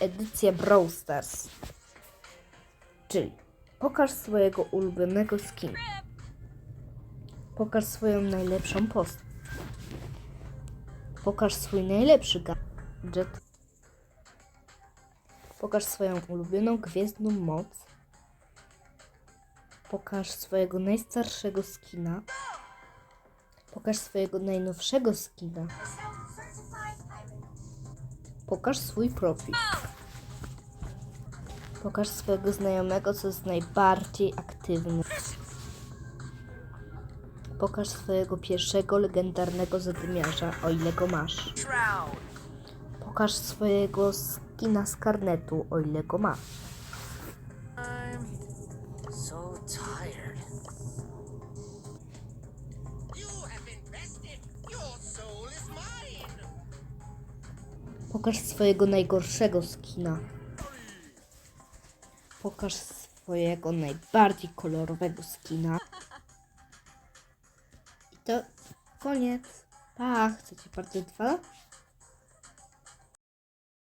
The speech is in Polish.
edycja Brawl Stars. Czyli pokaż swojego ulubionego skina. Pokaż swoją najlepszą postać. Pokaż swój najlepszy gadżet. Pokaż swoją ulubioną gwiezdną moc. Pokaż swojego najstarszego skina. Pokaż swojego najnowszego skina. Pokaż swój profil. Pokaż swojego znajomego, co jest najbardziej aktywny. Pokaż swojego pierwszego legendarnego zadymiarza, o ile go masz. Pokaż swojego skina z karnetu, o ile go masz. Pokaż swojego najgorszego skina. Pokaż swojego najbardziej kolorowego skina. I to koniec. Pa, chcecie part 2?